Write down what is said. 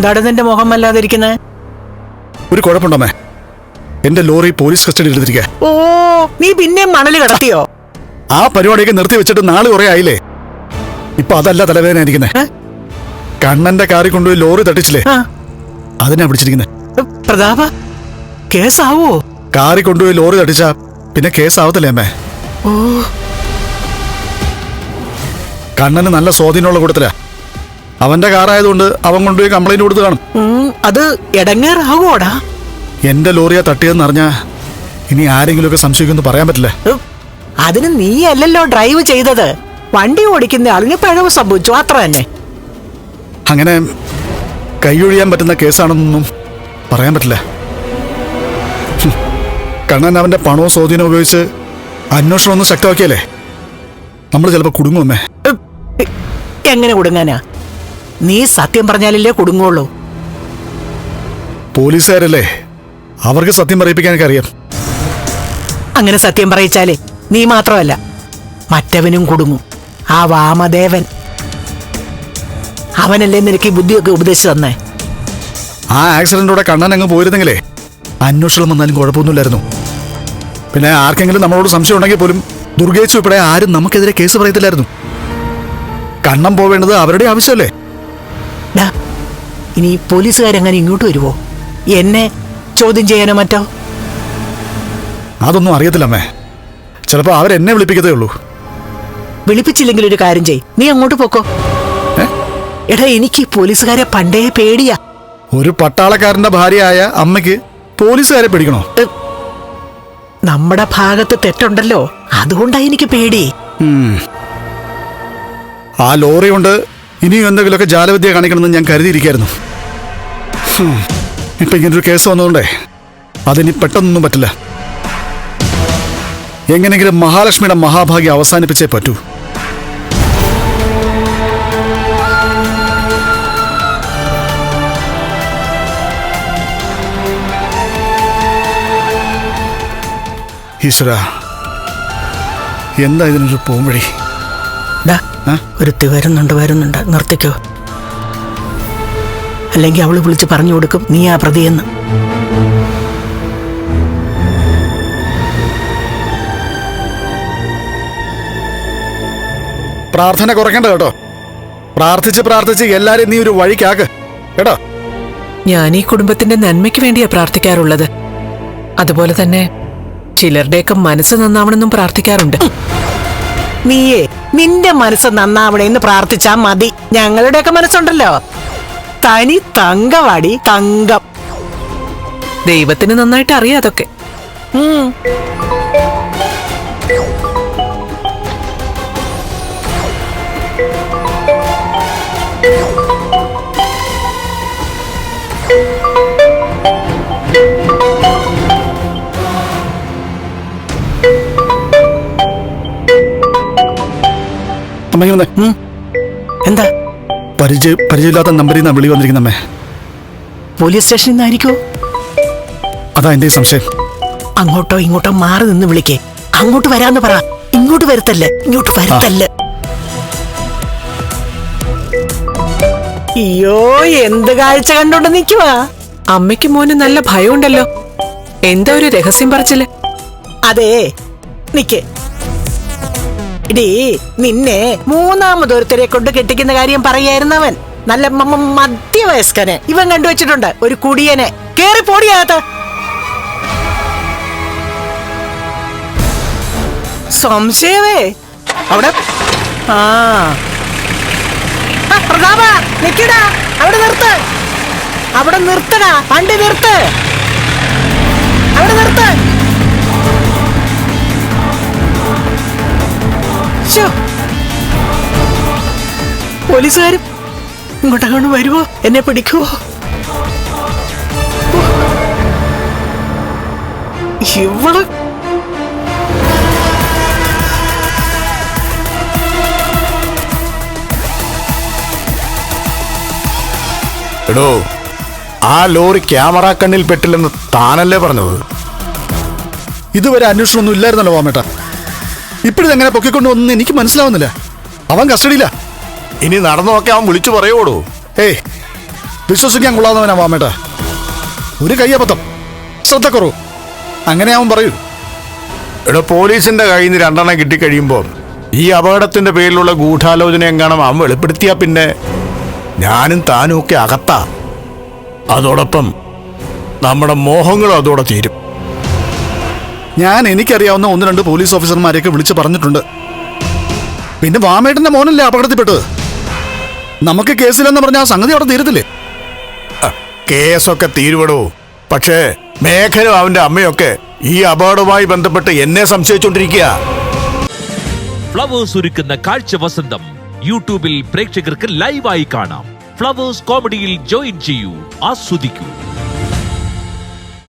എന്താണ് നിന്റെ മുഖം വല്ലാതിരിക്കുന്നത് ഒരു കുഴപ്പമുണ്ടോ എന്റെ ലോറി പോലീസ് കസ്റ്റഡി എടുത്തിരിക്കുക ഓ നീ പിന്നെ മണൽ കടത്തിയോ? ആ പരിപാടിയൊക്കെ നിർത്തി വെച്ചിട്ട് നാളെ കുറെ ആയില്ലേ? ഇപ്പൊ അതല്ല തലവേദന ഇരിക്കുന്നത്? കണ്ണന്റെ കാറി കൊണ്ടുപോയി ലോറി തട്ടിച്ചില്ലേ? ആ. അതിനാ പിടിച്ചിരിക്കുന്നത് പ്രതാപ കേസാവോ? കാറി കൊണ്ടുപോയി ലോറി തട്ടിച്ച പിന്നെ കേസാവത്തില്ലേ അമ്മേ? ഓ. കണ്ണന് നല്ല സ്വാധീനമുള്ള കൂട്ടത്തിലാ. അവന്റെ കാറായതുകൊണ്ട് അവൻ കൊണ്ടുപോയി കംപ്ലൈന്റ് കൊടുത്ത് കാണും. അത് എടങ്ങേറാവോടാ? എന്റെ ലോറിയാ തട്ടിയെന്ന് അറിഞ്ഞാ ഇനി ആരെങ്കിലും ഒക്കെ സംശയിക്കുമെന്ന് പറയാൻ പറ്റില്ല. അതിന് നീ അല്ലല്ലോ ഡ്രൈവ് ചെയ്തത്. വണ്ടി ഓടിക്കുന്ന ആളിന് പിഴവ് സംഭവിച്ചു അത്ര തന്നെ. അങ്ങനെ കൈയൊഴിയാൻ പറ്റുന്ന കേസാണെന്നൊന്നും പറയാൻ പറ്റില്ല. കണ്ണൻ അവന്റെ പണവും സ്വാധീനവും ഉപയോഗിച്ച് അന്വേഷണം ഒന്ന് ശക്തമാക്കിയല്ലേ നമ്മൾ ചിലപ്പോൾ കുടുങ്ങുമേ എങ്ങനെ കൊടുങ്ങാനാ? നീ സത്യം പറഞ്ഞാലല്ലേ കൊടുങ്ങുള്ളൂ. പോലീസുകാരല്ലേ? അവർക്ക് സത്യം പറയിപ്പിക്കാൻ അറിയാം. അങ്ങനെ സത്യം പറയിച്ചാലേ നീ മാത്രമല്ല മറ്റവനും കുടുങ്ങും. ആ വാമദേവൻ. അവനല്ലേ നിനക്ക് ഈ ബുദ്ധിയൊക്കെ ഉപദേശിച്ചു തന്നേ? ആ ആക്സിഡന്റോടെ കണ്ണൻ അങ്ങ് പോയിരുന്നെങ്കിലേ അന്വേഷണം വന്നാലും കുഴപ്പമൊന്നുമില്ലായിരുന്നു. പിന്നെ ആർക്കെങ്കിലും നമ്മളോട് സംശയം ഉണ്ടെങ്കിൽ പോലും ദുർഗേച്ചു ഇവിടെ ആരും നമുക്കെതിരെ കേസ് പറയത്തില്ലായിരുന്നു. കണ്ണം പോവേണ്ടത് അവരുടെ ആവശ്യമല്ലേ? ഡാ ഇനി പോലീസുകാരെങ്ങനെ ഇങ്ങോട്ട് വരുമോ എന്നെ ചോദ്യം ചെയ്യാനോ മറ്റോ? അതൊന്നും അറിയത്തില്ല അമ്മേ. ചിലപ്പോൾ അവരെന്നെ വിളിപ്പിക്കത്തേ ഉള്ളൂ. വിളിപ്പിച്ചില്ലെങ്കിൽ ഒരു കാര്യം ചെയ് നീ അങ്ങോട്ട് പോക്കോ. എടാ എനിക്ക് പോലീസുകാരെ പണ്ടേ പേടിയാ. ഒരു പട്ടാളക്കാരന്റെ ഭാര്യയായ അമ്മയ്ക്ക് പോലീസുകാരെ പേടിക്കണോ? നമ്മുടെ ഭാഗത്ത് തെറ്റുണ്ടല്ലോ. അതുകൊണ്ടാ എനിക്ക് പേടി. ആ ലോറി കൊണ്ട് ഇനിയും എന്തെങ്കിലുമൊക്കെ ജാലവിദ്യ കാണിക്കണമെന്ന് ഞാൻ കരുതിയിരിക്കായിരുന്നു ഇപ്പം ഇങ്ങനെ ഇങ്ങനൊരു കേസ് വന്നതുകൊണ്ടേ അതിനി പെട്ടെന്നൊന്നും പറ്റില്ല. എങ്ങനെങ്കിലും മഹാലക്ഷ്മിയുടെ മഹാഭാഗ്യം അവസാനിപ്പിച്ചേ പറ്റൂ. ഈശ്വര എന്താ ഇതിനൊരു പോംവഴി? ഡാ? ഒരുത്തി വരുന്നുണ്ട് വരുന്നുണ്ട്. നിർത്തിക്കോ. അല്ലെങ്കിൽ അവൾ വിളിച്ച് പറഞ്ഞു കൊടുക്കും. നീ ആ പ്രതിയെന്ന്. പ്രാർത്ഥന കുറയ്ക്കണ്ട കേട്ടോ. പ്രാർത്ഥിച്ച് പ്രാർത്ഥിച്ച് എല്ലാരും നീ ഒരു വഴിക്കാക്ക്. കേട്ടോ? ഞാൻ ഈ കുടുംബത്തിന്റെ നന്മയ്ക്ക് വേണ്ടിയാ പ്രാർത്ഥിക്കാറുള്ളത്. അതുപോലെ തന്നെ ചിലരുടെയൊക്കെ മനസ്സ് നന്നാവണമെന്നും പ്രാർത്ഥിക്കാറുണ്ട്. നീയേ നിന്റെ മനസ്സ് നന്നാവണേ എന്ന് പ്രാർത്ഥിച്ചാ മതി. ഞങ്ങളുടെയൊക്കെ മനസ്സുണ്ടല്ലോ. തനി തങ്കവാടി തങ്കം. ദൈവത്തിന് നന്നായിട്ട് അറിയാം അതൊക്കെ. ഉം. അമ്മ വന്നേ എന്താ? പരിചയ പരിചയമില്ലാത്ത നമ്പറിൽ നിന്നാണ് വിളി വന്നിരിക്കുന്നമ്മേ പോലീസ് സ്റ്റേഷനിൽ നിന്നായിരിക്കോ? അതാ എന്റെ സംശയം? അങ്ങോട്ടോ ഇങ്ങോട്ടോ മാറി നിന്ന് വിളിക്കേ. അങ്ങോട്ട് വരാന്ന് പറ. ഇങ്ങോട്ട് വരത്തല്ലേ? ഇങ്ങോട്ട് വരത്തല്ലേ? അയ്യോ എന്ത് കാഴ്ച കണ്ടോണ്ട് നിക്കുവാ? അമ്മയ്ക്ക് മോന് നല്ല ഭയമുണ്ടല്ലോ. എന്താ ഒരു രഹസ്യം പറച്ചിൽ? അതെ നിക്ക്. ഇടി നിന്നെ മൂന്നാമതൊരുത്തരെ കൊണ്ട് കെട്ടിക്കുന്ന കാര്യം പറയായിരുന്നവൻ നല്ല മധ്യവയസ്കനെ. ഇവൻ കണ്ടുവച്ചിട്ടുണ്ട് ഒരു കുടിയനെ. കേറി പോടിയാകത്ത് സംശയമേ? അവിടെ ആ, പ്രതാപ നിക്കടാ. അവിടെ നിർത്ത്. അവിടെ നിർത്തടാ. വണ്ടി നിർത്ത്. അവിടെ നിർത്ത്. പോലീസുകാരും ഇങ്ങോട്ടങ്ങോട്ട് വരുമോ എന്നെ പിടിക്കുമോ ഇവിടെ ഇവൾ എടോ ആ ലോറി ക്യാമറ കണ്ണിൽ പെട്ടില്ലെന്ന് താനല്ലേ പറഞ്ഞത്? ഇതുവരെ അന്വേഷണമൊന്നും ഇല്ലായിരുന്നല്ലോ വാമേട്ട. ഇപ്പോഴിത് എങ്ങനെ പൊക്കിക്കൊണ്ടു വന്നു എനിക്ക് മനസ്സിലാവുന്നില്ല. അവൻ കസ്റ്റഡിയില്ല ഇനി നടന്നൊക്കെ നോക്കി അവൻ വിളിച്ചു പറയോടോ ഏയ് വിശ്വസിക്കാൻ കൊള്ളാവുന്നവനാ വാമേട്ട ഒരു കയ്യബദ്ധം. ശ്രദ്ധക്കുറവ്. അങ്ങനെ അവൻ പറയൂ. എടോ പോലീസിന്റെ കയ്യിൽ നിന്ന് രണ്ടെണ്ണം കിട്ടിക്കഴിയുമ്പോൾ ഈ അപകടത്തിന്റെ പേരിലുള്ള ഗൂഢാലോചന എങ്ങാനും അവൻ വെളിപ്പെടുത്തിയാ പിന്നെ ഞാനും താനും ഒക്കെ അകത്താ. അതോടൊപ്പം നമ്മുടെ മോഹങ്ങളും അതോടെ തീരും. ഞാൻ എനിക്കറിയാവുന്ന ഒന്ന് രണ്ട് പോലീസ് ഓഫീസർമാരെയൊക്കെ വിളിച്ച് പറഞ്ഞിട്ടുണ്ട്. പിന്നെ വാമേട്ടന്റെ മോനല്ലേ അപകടത്തിൽപ്പെട്ടത്? നമുക്ക് കേസിലെന്ന് പറഞ്ഞാൽ ആ സംഗതി അവിടെ തീരത്തില്ലേ? കേസൊക്കെ തീരുവടോ. പക്ഷേ മേഘനും അവന്റെ അമ്മയൊക്കെ ഈ അപകടവുമായി ബന്ധപ്പെട്ട് എന്നെ സംശയിച്ചുകൊണ്ടിരിക്കുക ഫ്ലവേഴ്സ് ഒരുക്കുന്ന കാഴ്ച വസന്തം യൂട്യൂബിൽ പ്രേക്ഷകർക്ക് ലൈവായി കാണാം. ഫ്ലവേഴ്സ് കോമഡിയിൽ ജോയിൻ ചെയ്യൂ ആസ്വദിക്കൂ.